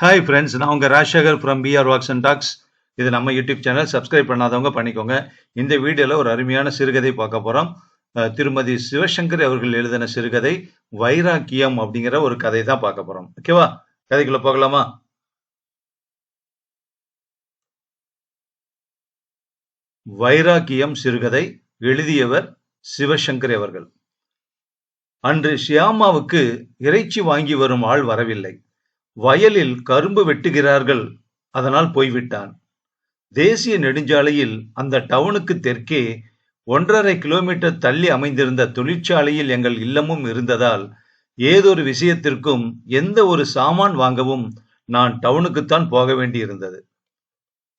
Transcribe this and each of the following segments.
Hi friends நான் உங்கள் Rajasekar from PR walks and talks இது நம்ம யூடியூப் சேனல் சப்ஸ்கிரைப் பண்ணாதவங்க பண்ணிக்கோங்க. இந்த வீடியோவில் ஒரு அருமையான சிறுகதை பார்க்க போகிறோம் திருமதி சிவசங்கர் அவர்கள் எழுதின சிறுகதை வைராக்கியம் அப்படிங்கிற ஒரு கதை தான் பார்க்க போகிறோம் ஓகேவா கதைக்குள்ள போகலாமா? வைராக்கியம் சிறுகதை எழுதியவர் சிவசங்கர் அவர்கள். அன்று ஷியாமாவுக்கு இறைச்சி வாங்கி வரும் ஆள் வரவில்லை. வயலில் கரும்பு வெட்டுகிறார்கள். அதனால் போய்விட்டான். தேசிய நெடுஞ்சாலையில் அந்த டவுனுக்கு தெற்கே ஒன்றரை கிலோமீட்டர் தள்ளி அமைந்திருந்த தொழிற்சாலையில் எங்கள் இல்லமும் இருந்ததால் ஏதொரு விஷயத்திற்கும் எந்த ஒரு சாமான் வாங்கவும் நான் டவுனுக்குத்தான் போக வேண்டியிருந்தது.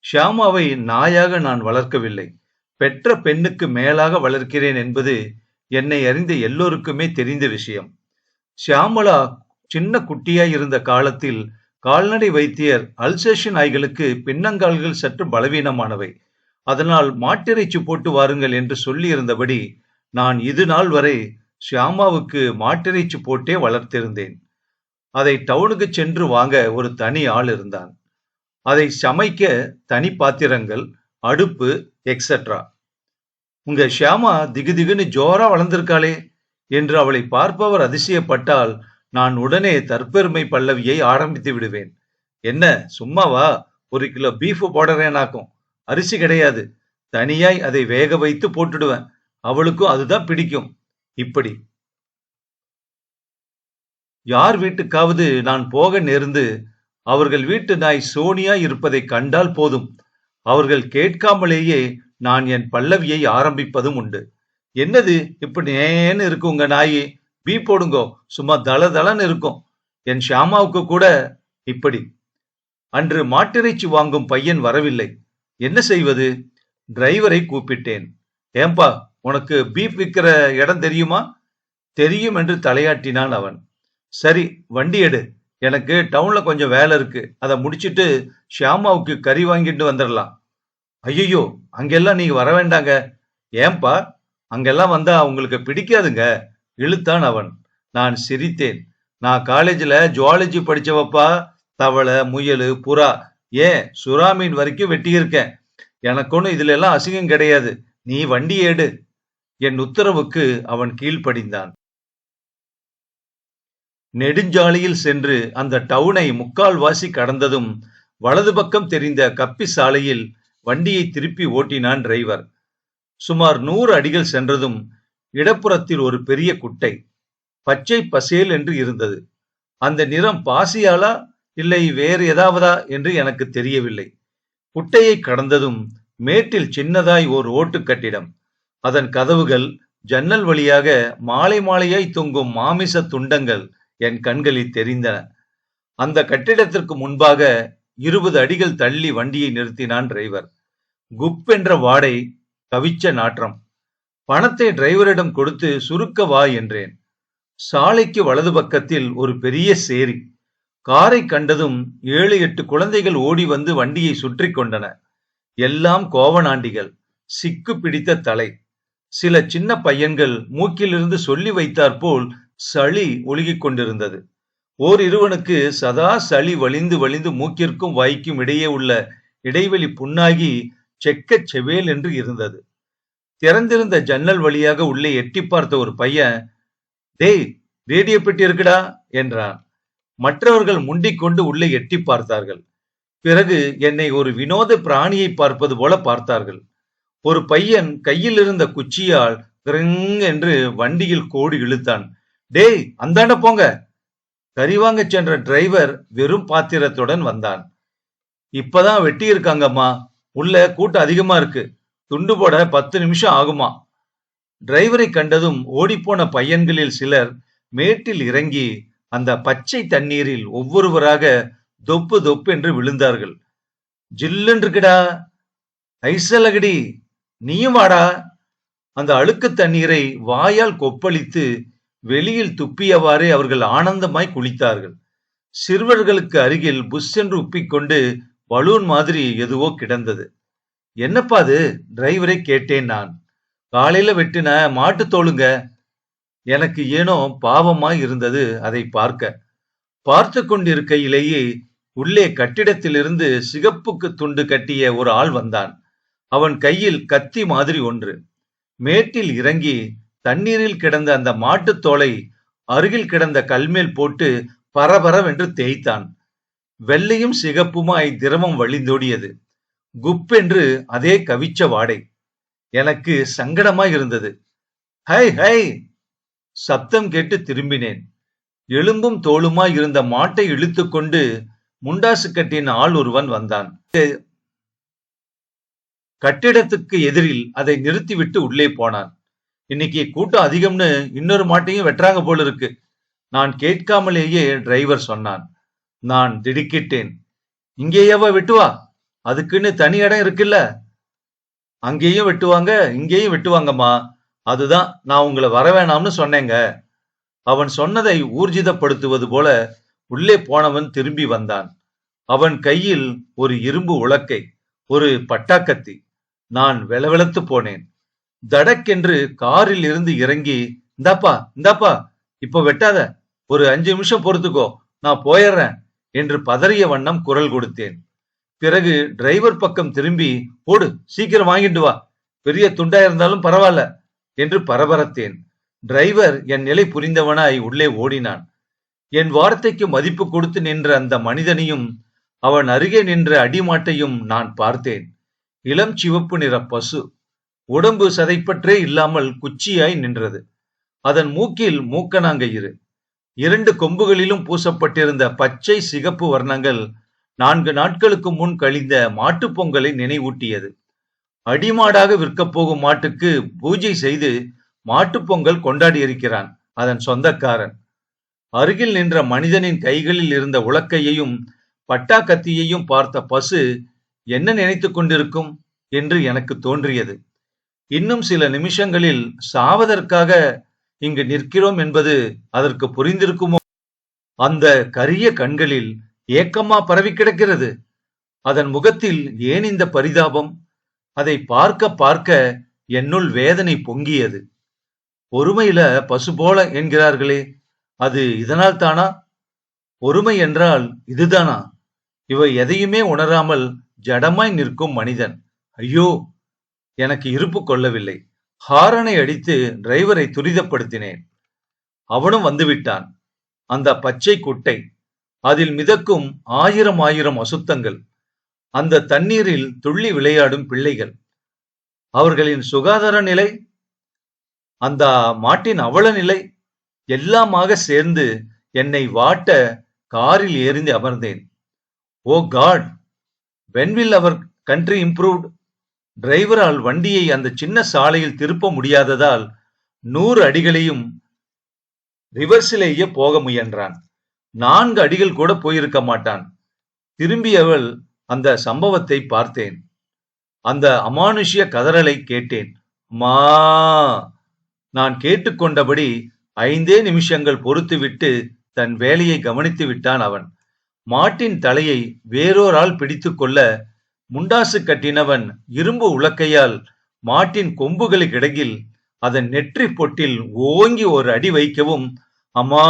ஷியாமாவை நாயாக நான் வளர்க்கவில்லை. பெற்ற பெண்ணுக்கு மேலாக வளர்க்கிறேன் என்பது என்னை அறிந்த எல்லோருக்குமே தெரிந்த விஷயம். ஷியாமலா சின்ன குட்டியாய் இருந்த காலத்தில் கால்நடை வைத்தியர் அல்சேஷன் நாய்களுக்கு பின்னங்கால்கள் சற்று பலவீனமானவை. அதனால் மாட்டிறைச்சி போட்டு வாருங்கள் என்று சொல்லியிருந்தபடி நான் இது நாள் வரை ஷியாமாவுக்கு மாட்டிறைச்சி போட்டே வளர்த்திருந்தேன். அதை டவுனுக்கு சென்று வாங்க ஒரு தனி ஆள் இருந்தான். அதை சமைக்க தனி பாத்திரங்கள் அடுப்பு எக்ஸெட்ரா உங்க ஷியாமா திகுதிகுன்னு ஜோரா வளர்ந்திருக்காளே என்று அவளை பார்ப்பவர் அதிசயப்பட்டால் நான் உடனே தற்பெருமை பல்லவியை ஆரம்பித்து விடுவேன். என்ன சும்மாவா? ஒரு கிலோ பீஃப் போடுறேனாக்கும் அரிசி கிடையாது. தனியாய் அதை வேக வைத்து போட்டுடுவேன். அவளுக்கும் அதுதான் பிடிக்கும். இப்படி. யார் வீட்டுக்காவது நான் போக நேர்ந்து அவர்கள் வீட்டு நாய் சோனியா இருப்பதை கண்டால் போதும். அவர்கள் கேட்காமலேயே நான் என் பல்லவியை ஆரம்பிப்பதும் உண்டு. என்னது இப்படி நேன்னு இருக்கு உங்க நாயே? பீ போடுங்கோ. சும்மா தள தளன்னு இருக்கும். என் ஷியாமாவுக்கு கூட இப்படி. அன்று மாட்டிறைச்சி வாங்கும் பையன் வரவில்லை. என்ன செய்வது? டிரைவரை கூப்பிட்டேன். ஏம்பா உனக்கு பீப் விற்கிற இடம் தெரியுமா? தெரியும் என்று தலையாட்டினான் அவன். சரி வண்டி எடு. எனக்கு டவுன்ல கொஞ்சம் வேலை இருக்கு. அதை முடிச்சிட்டு ஷியாமாவுக்கு கறி வாங்கிட்டு வந்துடலாம் ஐயோ அங்கெல்லாம் நீங்க வர வேண்டாங்க. ஏன்பா அங்கெல்லாம் வந்தா உங்களுக்கு பிடிக்காதுங்க. இழுத்தான் அவன். நான் சிரித்தேன். நான் காலேஜில் ஜுவாலஜி படித்தவப்பா தவளை முயல் புறா. ஏன்? சுறாமீன் வரைக்கும் வெட்டியிருக்கேன். எனக்கொன்னும் இதுல எல்லாம் அசிங்கம் கிடையாது. நீ வண்டி ஏடு. என் உத்தரவுக்கு அவன் கீழ்ப்படிந்தான். நெடுஞ்சாலையில் சென்று அந்த டவுனை முக்கால்வாசி கடந்ததும் வலது பக்கம் தெரிந்த கப்பி சாலையில் வண்டியை திருப்பி ஓட்டினான் டிரைவர் சுமார் நூறு அடிகள் சென்றதும் இடப்புறத்தில் ஒரு பெரிய குட்டை பச்சை பசேல் என்று இருந்தது. அந்த நிறம் பாசியாலா இல்லை வேறு ஏதாவதா என்று எனக்கு தெரியவில்லை. குட்டையை கடந்ததும் மேட்டில் சின்னதாய் ஓர் ஓட்டு கட்டிடம். அதன் கதவுகள் ஜன்னல் வழியாக மாலை மாலையாய் தொங்கும் மாமிச துண்டங்கள் என் கண்களில் தெரிந்தன. அந்த கட்டிடத்திற்கு முன்பாக இருபது அடிகள் தள்ளி வண்டியை நிறுத்தினான் டிரைவர். குப் என்ற வாடை கவிச்ச நாற்றம். பணத்தை டிரைவரிடம் கொடுத்து சுருக்க வா என்றேன். சாலைக்கு வலது பக்கத்தில் ஒரு பெரிய சேரி. காரை கண்டதும் ஏழு எட்டு குழந்தைகள் ஓடி வந்து வண்டியை சுற்றி கொண்டன. எல்லாம் கோவனாண்டிகள் சிக்கு பிடித்த தலை. சில சின்ன பையன்கள் மூக்கிலிருந்து சொல்லி வைத்தாற்போல் சளி ஒழுகிக் கொண்டிருந்தது. ஓர் இருவனுக்கு சதா சளி வலிந்து வலிந்து மூக்கிற்கும் வாய்க்கும் இடையே உள்ள இடைவெளி புண்ணாகி செக்கச் செவேல் என்று இருந்தது. திறந்திருந்த ஜன்னல் வழியாக உள்ளே எட்டி பார்த்த ஒரு பையன் டேய் ரேடியோ பெட்டி இருக்குடா என்றான். மற்றவர்கள் முண்டிக்கொண்டு உள்ளே எட்டி பார்த்தார்கள். பிறகு என்னை ஒரு வினோத பிராணியை பார்ப்பது போல பார்த்தார்கள். ஒரு பையன் கையில் இருந்த குச்சியால் என்று வண்டியில் கோடி இழுத்தான். டேய் அந்தாண்ட போங்க. கறிவாங்க சென்ற டிரைவர் வெறும் பாத்திரத்துடன் வந்தான். இப்பதான் வெட்டி இருக்காங்கம்மா உள்ள கூட்டம் அதிகமா இருக்கு. துண்டு போட பத்து நிமிஷம் ஆகுமா? டிரைவரை கண்டதும் ஓடிப்போன பையன்களில் சிலர் மேட்டில் இறங்கி அந்த பச்சை தண்ணீரில் ஒவ்வொருவராக தொப்பு தொப்பு என்று விழுந்தார்கள். ஜில்லுன்னு ஐசலகடி நீயும் வாடா. அந்த அழுக்கு தண்ணீரை வாயால் கொப்பளித்து வெளியில் துப்பியவாறே அவர்கள் ஆனந்தமாய் குளித்தார்கள். சிறுவர்களுக்கு அருகில் புஷ் என்று உப்பிக்கொண்டு பலூன் மாதிரி எதுவோ கிடந்தது. என்னப்பா அது? டிரைவரை கேட்டேன் நான். காலையில வெட்டின மாட்டு தோளுங்க. எனக்கு ஏனோ பாவமாய் இருந்தது அதை பார்க்க. பார்த்து கொண்டிருக்கையிலேயே உள்ளே கட்டிடத்திலிருந்து சிகப்புக்கு துண்டு கட்டிய ஒரு ஆள் வந்தான். அவன் கையில் கத்தி மாதிரி ஒன்று. மேட்டில் இறங்கி தண்ணீரில் கிடந்த அந்த மாட்டுத் தோலை அருகில் கிடந்த கல்மேல் போட்டு பரபரவென்று தேய்த்தான். வெள்ளையும் சிகப்புமாய் திரவம் வழிந்தோடியது. குப்பென்று அதே கவிச்ச வாடை. எனக்கு சங்கடமாய் இருந்தது ஹை ஹை சப்தம் கேட்டு திரும்பினேன். எலும்பும் தோளுமாய் இருந்த மாட்டை இழுத்துக்கொண்டு முண்டாசு கட்டின் ஆள் ஒருவன் வந்தான். கட்டிடத்துக்கு எதிரில் அதை நிறுத்திவிட்டு உள்ளே போனான். இன்னைக்கு கூட்டம் அதிகம்னு இன்னொரு மாட்டையும் வெட்டுறாங்க போல இருக்கு நான் கேட்காமலேயே டிரைவர் சொன்னான். நான் திடுக்கிட்டேன். இங்கேயாவா வெட்டுவா? அதுக்குன்னு தனி இடம் இருக்குல்ல? அங்கேயும் வெட்டுவாங்க இங்கேயும் வெட்டுவாங்கம்மா. அதுதான் நான் உங்களை வர வேணாம்னு சொன்னேங்க. அவன் சொன்னதை ஊர்ஜிதப்படுத்துவது போல உள்ளே போனவன் திரும்பி வந்தான். அவன் கையில் ஒரு இரும்பு உலக்கை ஒரு பட்டாக்கத்தி. நான் வெலவெலத்து போனேன். தடக்கென்று காரில் இருந்து இறங்கி இந்தாப்பா இந்தாப்பா இப்ப வெட்டாத. ஒரு அஞ்சு நிமிஷம் பொறுத்துக்கோ. நான் போயிடுறேன் என்று பதறிய வண்ணம் குரல் கொடுத்தேன். பிறகு டிரைவர் பக்கம் திரும்பி போடு சீக்கிரம் வாங்கிட்டு வா. பெரிய துண்டா இருந்தாலும் பரவாயில்ல என்று பரபரத்தேன். டிரைவர் என் நிலை புரிந்தவனாய் உள்ளே ஓடினான். என் வார்த்தைக்கு மதிப்பு கொடுத்து நின்ற அந்த மனிதனையும் அவன் அருகே நின்ற அடிமாட்டையும் நான் பார்த்தேன். இளம் சிவப்பு நிற பசு. உடம்பு சதைப்பற்றே இல்லாமல் குச்சியாய் நின்றது. அதன் மூக்கில் மூக்கணாங்கயிறு இரண்டு கொம்புகளிலும் பூசப்பட்டிருந்த பச்சை சிகப்பு வர்ணங்கள் நான்கு நாட்களுக்கு முன் கழிந்த மாட்டுப் பொங்கலை நினைவூட்டியது. அடிமாடாக விற்கப் போகும் மாட்டுக்கு பூஜை செய்து மாட்டுப் பொங்கல் கொண்டாடி இருக்கிறான் அதன் சொந்தக்காரன். அருகில் நின்ற மனிதனின் கைகளில் இருந்த உலக்கையையும் பட்டா கத்தியையும் பார்த்த பசு என்ன நினைத்துக் கொண்டிருக்கும்? என்று எனக்கு தோன்றியது. இன்னும் சில நிமிஷங்களில் சாவதற்காக இங்கு நிற்கிறோம் என்பது அதற்கு புரிந்திருக்குமோ? அந்த கரிய கண்களில் ஏக்கமா பரவி கிடக்கிறது. அதன் முகத்தில் ஏன் இந்த பரிதாபம்? அதை பார்க்க பார்க்க என்னுள் வேதனை பொங்கியது. ஒருமையில பசு போல என்கிறார்களே அது இதனால் தானா? ஒருமை என்றால் இதுதானா? இவை எதையுமே உணராமல் ஜடமாய் நிற்கும் மனிதன். ஐயோ எனக்கு இருப்பு கொள்ளவில்லை. ஹாரனை அடித்து டிரைவரை துரிதப்படுத்தினேன். அவனும் வந்துவிட்டான் அந்த பச்சை குட்டை அதில் மிதக்கும் ஆயிரம் ஆயிரம் அசுத்தங்கள். அந்த தண்ணீரில் துள்ளி விளையாடும் பிள்ளைகள். அவர்களின் சுகாதார நிலை அந்த மாட்டின் அவல நிலை எல்லாமாக சேர்ந்து என்னை வாட்ட காரில் ஏறிந்து அமர்ந்தேன். ஓ god! When will our country improved. டிரைவரால் வண்டியை அந்த சின்ன சாலையில் திருப்ப முடியாததால் நூறு அடிகளையும் ரிவர்ஸிலேயே போக முயன்றான். நான்கு அடிகள் கூட போயிருக்க மாட்டான். திரும்பியவள் அந்த சம்பவத்தை பார்த்தேன். அந்த அமானுஷ்ய கதறலை கேட்டேன். மா நான் கேட்டுக்கொண்டபடி ஐந்தே நிமிஷங்கள் பொறுத்துவிட்டு தன் வேலையை கவனித்து விட்டான் அவன். மாட்டின் தலையை வேறோரால் பிடித்துக்கொள்ள முண்டாசு கட்டினவன் இரும்பு உலக்கையால் மாட்டின் கொம்புகளுக்கு இடையில் அதன் நெற்றி பொட்டில் ஓங்கி ஒரு அடி வைக்கவும் அம்மா!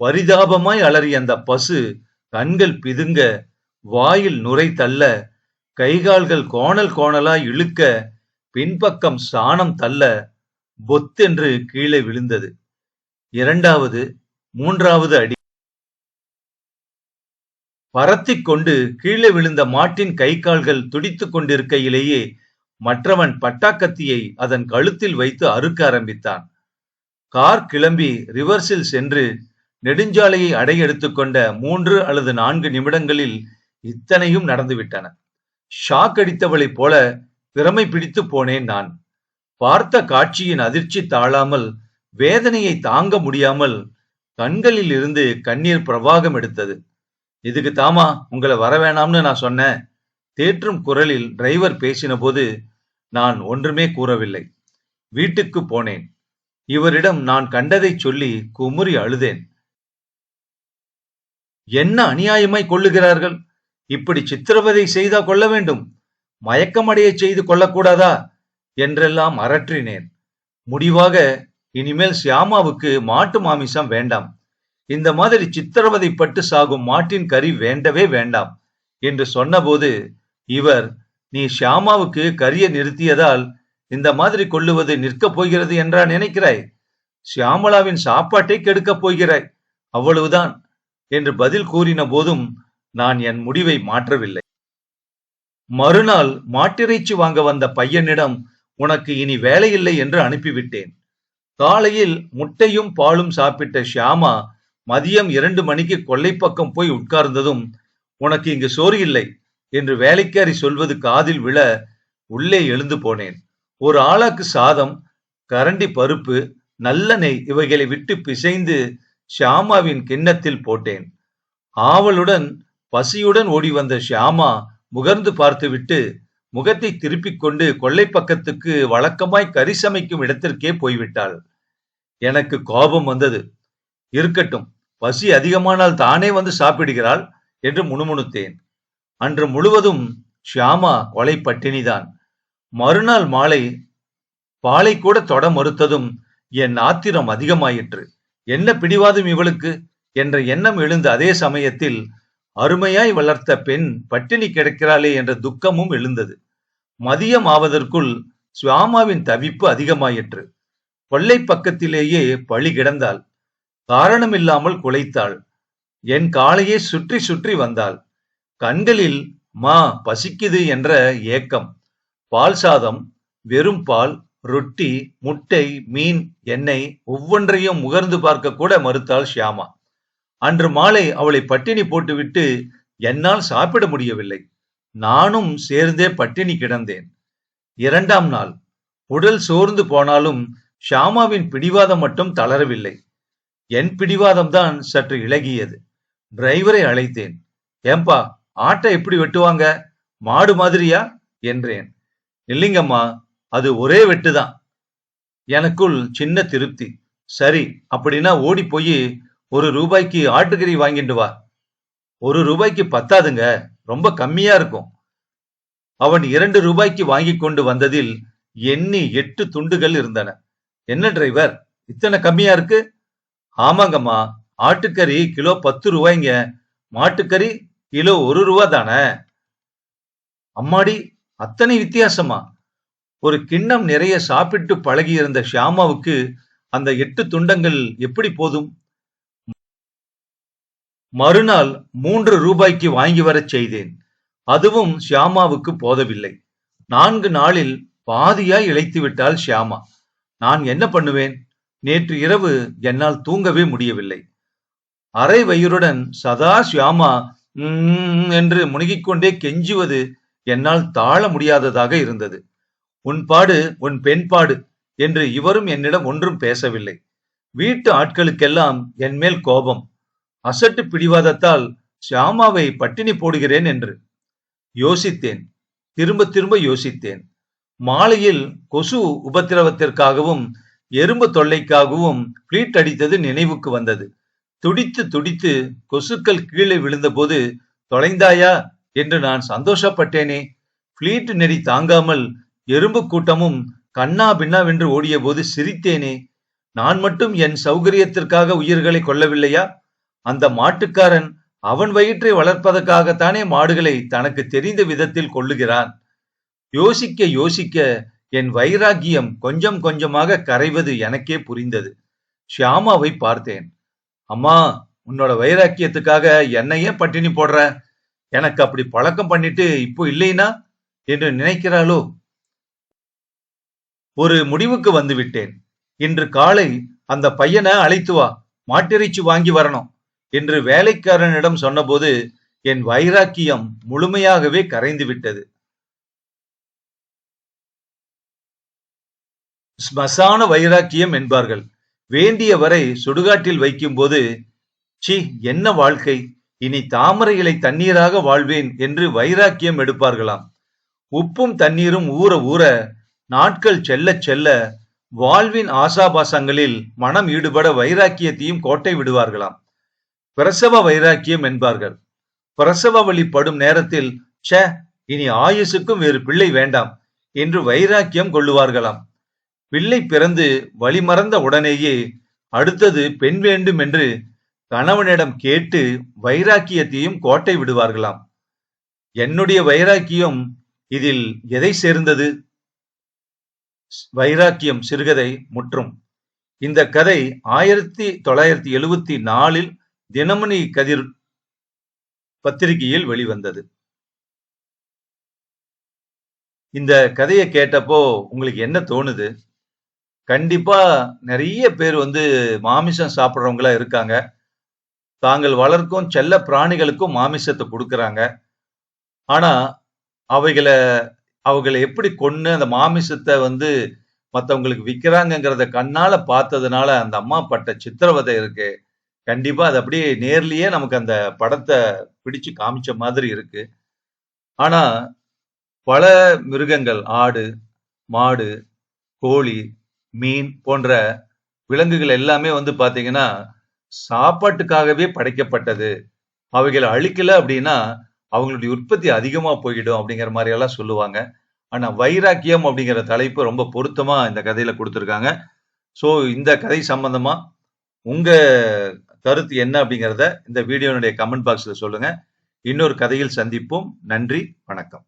பரிதாபமாய் அலறிய அந்த பசு கண்கள் பிதுங்க வாயில் நுரை தள்ள கைகால்கள் கோணல் கோணலாய் இழுக்க பின்பக்கம் சாணம் தள்ள பொத்தென்று கீழே விழுந்தது. இரண்டாவது மூன்றாவது அடி. பரத்திக் கொண்டு கீழே விழுந்த மாட்டின் கை கால்கள் துடித்துக் கொண்டிருக்கையிலேயே மற்றவன் பட்டாக்கத்தியை அதன் கழுத்தில் வைத்து அறுக்க ஆரம்பித்தான். கார் கிளம்பி ரிவர்ஸில் சென்று நெடுஞ்சாலையை அடையெடுத்துக் கொண்ட மூன்று அல்லது நான்கு நிமிடங்களில் இத்தனையும் நடந்துவிட்டன. ஷாக் அடித்தவளைப் போல திறமை பிடித்து போனேன் நான். பார்த்த காட்சியின் அதிர்ச்சி தாழாமல் வேதனையை தாங்க முடியாமல் கண்களில் இருந்து கண்ணீர் பிரவாகம் எடுத்தது. இதுக்கு தாமா உங்களை வர வேணாம்னு நான் சொன்னேன். தேற்றும் குரலில் டிரைவர் பேசின போது நான் ஒன்றுமே கூறவில்லை. வீட்டுக்கு போனேன். இவரிடம் நான் கண்டதை சொல்லி குமுறி அழுதேன். என்ன அநியாயமாய் கொள்ளுகிறார்கள்? இப்படி சித்திரவதை செய்தா கொள்ள வேண்டும்? மயக்கமடைய செய்து கொள்ளக்கூடாதா? என்றெல்லாம் அரற்றினேன். முடிவாக இனிமேல் சியாமாவுக்கு மாட்டு மாமிசம் வேண்டாம். இந்த மாதிரி சித்திரவதை பட்டு சாகும் மாட்டின் கறி வேண்டவே வேண்டாம் என்று சொன்னபோது இவர் நீ ஷியாமாவுக்கு கரியை நிறுத்தியதால் இந்த மாதிரி கொள்ளுவது நிற்கப் போகிறது என்றா நினைக்கிறாய்? சியாமலாவின் சாப்பாட்டை கெடுக்கப் போகிறாய். அவ்வளவுதான். என்று பதில் கூறின போதும் நான் என் முடிவை மாற்றவில்லை. மறுநாள் மாட்டிறைச்சி வாங்க வந்த பையனிடம் உனக்கு இனி வேலையில்லை என்று அனுப்பிவிட்டேன். காலையில் முட்டையும் பாலும் சாப்பிட்ட ஷியாமா மதியம் இரண்டு மணிக்கு கொல்லைப்பக்கம் போய் உட்கார்ந்ததும் உனக்கு இங்கு சோறு இல்லை என்று வேலைக்காரி சொல்வது காதில் விழ உள்ளே எழுந்து போனேன். ஒரு ஆளாக்கு சாதம் கரண்டி பருப்பு நல்ல நெய் இவைகளை விட்டு பிசைந்து ஷியாமாவின் கிண்ணத்தில் போட்டேன். ஆவலுடன் பசியுடன் ஓடி வந்த ஷியாமா முகர்ந்து பார்த்துவிட்டு முகத்தை திருப்பிக் கொண்டு கொல்லை பக்கத்துக்கு வழக்கமாய் கறி சமைக்கும் இடத்திற்கே போய்விட்டாள். எனக்கு கோபம் வந்தது. இருக்கட்டும் பசி அதிகமானால் தானே வந்து சாப்பிடுகிறாள் என்று முணுமுணுத்தேன். அன்று முழுவதும் ஷியாமா கொலை பட்டினிதான். மறுநாள் மாலை பாலை கூட தொட மறுத்ததும் என் ஆத்திரம் அதிகமாயிற்று. என்ன பிடிவாதம் இவளுக்கு? என்ற எண்ணம் எழுந்த அதே சமயத்தில் அருமையாய் வளர்த்த பெண் பட்டினி கிடக்கிறாளே என்ற துக்கமும் எழுந்தது. மதியம் ஆவதற்குள் சுவாமாவின் தவிப்பு அதிகமாயிற்று. கொள்ளை பக்கத்திலேயே பழி கிடந்தாள். காரணமில்லாமல் குலைத்தாள். என் காலையே சுற்றி சுற்றி வந்தாள். கண்களில் மா பசிக்குது என்ற ஏக்கம். பால் சாதம் வெறும் பால் ரொட்டி முட்டை மீன் எண்ணெய் ஒவ்வொன்றையும் முகர்ந்து பார்க்க கூட மறுத்தாள் ஷியாமா. அன்று மாலை அவளை பட்டினி போட்டுவிட்டு என்னால் சாப்பிட முடியவில்லை. நானும் சேர்ந்தே பட்டினி கிடந்தேன். இரண்டாம் நாள் உடல் சோர்ந்து போனாலும் ஷாமாவின் பிடிவாதம் மட்டும் தளரவில்லை. என் பிடிவாதம்தான் சற்று இழகியது டிரைவரை அழைத்தேன். ஏம்பா ஆட்டை எப்படி வெட்டுவாங்க? மாடு மாதிரியா? என்றேன். இல்லைங்கம்மா அது ஒரே வெட்டுதான். எனக்குள் சின்ன திருப்தி. சரி அப்படின்னா ஓடி போய் ஒரு ரூபாய்க்கு ஆட்டுக்கறி வாங்கிட்டு வா. ஒரு ரூபாய்க்கு பத்தாதுங்க ரொம்ப கம்மியா இருக்கும். அவன் இரண்டு ரூபாய்க்கு வாங்கி கொண்டு வந்ததில் எண்ணி எட்டு துண்டுகள் இருந்தன. என்ன டிரைவர் இத்தனை கம்மியா இருக்கு? ஆமாங்கம்மா ஆட்டுக்கறி கிலோ பத்து ரூபாய்ங்க. மாட்டுக்கறி கிலோ ஒரு ரூபா தானே? அம்மாடி அத்தனை வித்தியாசமா? ஒரு கிண்ணம் நிறைய சாப்பிட்டு பழகியிருந்த ஷியாமாவுக்கு அந்த எட்டு துண்டங்கள் எப்படி போதும்? மறுநாள் மூன்று ரூபாய்க்கு வாங்கி வரச் செய்தேன். அதுவும் ஷியாமாவுக்கு போதவில்லை. நான்கு நாளில் பாதியாய் இழைத்து விட்டால் ஷியாமா. நான் என்ன பண்ணுவேன்? நேற்று இரவு என்னால் தூங்கவே முடியவில்லை. அரை வயிறுடன் சதா ஷியாமா என்று முனகிக்கொண்டே கெஞ்சுவது என்னால் தாழ முடியாததாக இருந்தது. உன் பாடு உன் பெண் பாடு என்று இவரும் என்னிடம் ஒன்றும் பேசவில்லை. வீட்டு ஆட்களுக்கெல்லாம் என் மேல் கோபம். அசட்டு பிடிவாதத்தால் ஷியாமாவை பட்டினி போடுகிறேன் என்று யோசித்தேன். திரும்ப திரும்ப யோசித்தேன். மாலையில் கொசு உபத்திரவத்திற்காகவும் எறும்பு தொல்லைக்காகவும் பிளீட் அடித்தது நினைவுக்கு வந்தது. துடித்து துடித்து கொசுக்கள் கீழே விழுந்தபோது தொலைந்தாயா? என்று நான் சந்தோஷப்பட்டேனே. பிளீட் நெறி தாங்காமல் எறும்பு கூட்டமும் கண்ணா பின்னாவென்று ஓடிய போது சிரித்தேனே நான் மட்டும் என் சௌகரியத்திற்காக உயிர்களை கொல்லவில்லையா அந்த மாட்டுக்காரன் அவன் வயிற்றை வளர்ப்பதற்காகத்தானே மாடுகளை தனக்கு தெரிந்த விதத்தில் கொள்ளுகிறான் யோசிக்க யோசிக்க என் வைராக்கியம் கொஞ்சம் கொஞ்சமாக கரைவது எனக்கே புரிந்தது. ஷியாமாவை பார்த்தேன். அம்மா உன்னோட வைராக்கியத்துக்காக என்னையே பட்டினி போடுற? எனக்கு அப்படி பழக்கம் பண்ணிட்டு இப்போ இல்லைனா? என்று நினைக்கிறாளோ? ஒரு முடிவுக்கு வந்து விட்டேன் இன்று காலை அந்த பையனை அழைத்து வா மாட்டிறைச்சி வாங்கி வரணும் என்று வேலைக்காரனிடம் சொன்னபோது என் வைராக்கியம் முழுமையாகவே கரைந்து விட்டது. ஸ்மசான வைராக்கியம் என்பார்கள். வேண்டிய வரை சுடுகாட்டில் வைக்கும்போது சி என்ன வாழ்க்கை? இனி தாமரை இலை தண்ணீராக வாழ்வேன் என்று வைராக்கியம் எடுப்பார்களாம். உப்பும் தண்ணீரும் ஊற ஊற நாட்கள் செல்ல செல்ல வாழ்வின் ஆசாபாசங்களில் மனம் ஈடுபட வைராக்கியத்தையும் கோட்டை விடுவார்களாம். பிரசவ வைராக்கியம் என்பார்கள். பிரசவ வழிப்படும் நேரத்தில் ச்சே இனி ஆயுசுக்கும் வேறு பிள்ளை வேண்டாம் என்று வைராக்கியம் கொள்ளுவார்களாம். பிள்ளை பிறந்து வழிமறந்த உடனேயே அடுத்தது பெண் வேண்டும் என்று கணவனிடம் கேட்டு வைராக்கியத்தையும் கோட்டை விடுவார்களாம். என்னுடைய வைராக்கியம் இதில் எதை சேர்ந்தது? வைராக்கியம் சிறுகதை முற்றும். இந்த கதை ஆயிரத்தி தொள்ளாயிரத்தி எழுவத்தி நாலில் தினமணி கதிர் பத்திரிகையில் வெளிவந்தது. இந்த கதையை கேட்டப்போ உங்களுக்கு என்ன தோணுது? கண்டிப்பா நிறைய பேர் வந்து மாமிசம் சாப்பிட்றவங்களா இருக்காங்க. தாங்கள் வளர்க்கும் செல்ல பிராணிகளுக்கும் மாமிசத்தை கொடுக்கறாங்க. ஆனா அவைகளை அவங்களை எப்படி கொன்னு அந்த மாமிசத்தை வந்து மத்தவங்களுக்கு விக்கிறாங்கங்கிறத கண்ணால பார்த்ததுனால அந்த அம்மா பட்ட சித்திரவதை இருக்கு. கண்டிப்பா அது அப்படியே நேர்லயே நமக்கு அந்த படத்தை பிடிச்சு காமிச்ச மாதிரி இருக்கு. ஆனா பல மிருகங்கள் ஆடு மாடு கோழி மீன் போன்ற விலங்குகள் எல்லாமே வந்து பாத்தீங்கன்னா சாப்பாட்டுக்காகவே படைக்கப்பட்டது. அவைகளை அழிக்கல அப்படின்னா அவங்களுடைய உற்பத்தி அதிகமா போயிடும் அப்படிங்கிற மாதிரி எல்லாம் சொல்லுவாங்க. ஆனா வைராக்கியம் அப்படிங்கிற தலைப்பு ரொம்ப பொருத்தமா இந்த கதையில கொடுத்துருக்காங்க. ஸோ இந்த கதை சம்பந்தமா உங்க கருத்து என்ன அப்படிங்கிறத இந்த வீடியோனுடைய கமெண்ட் பாக்ஸ்ல சொல்லுங்க. இன்னொரு கதையில் சந்திப்போம். நன்றி வணக்கம்.